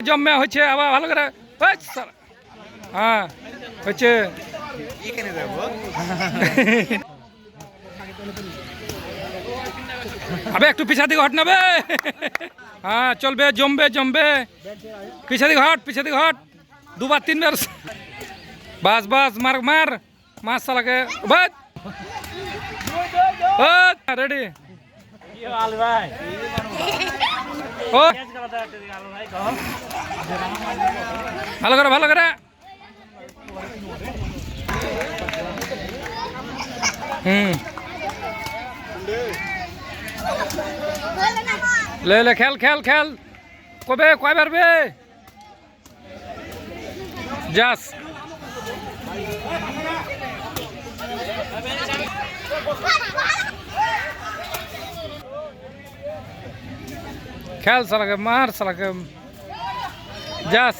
জমে হচ্ছে আবার ভালো করে ওই শালা। হ্যাঁ হচ্ছে এখানে যাবো আবে একটু পিছা দিকে হট নেবে হ্যাঁ চলবে জমবে জমবে পিছা দিকে হট পিছা দিকে হট দুবার তিনবার বাস বাস মার মার মাছ চালাকে বাদ রেডি আলু ভাই ও ভালো করে ভালো করে। হুম। লে লে খেল খেল খেল। কবে কয় পারবে যাস। খেল সালাকে মার সালাকে যাস।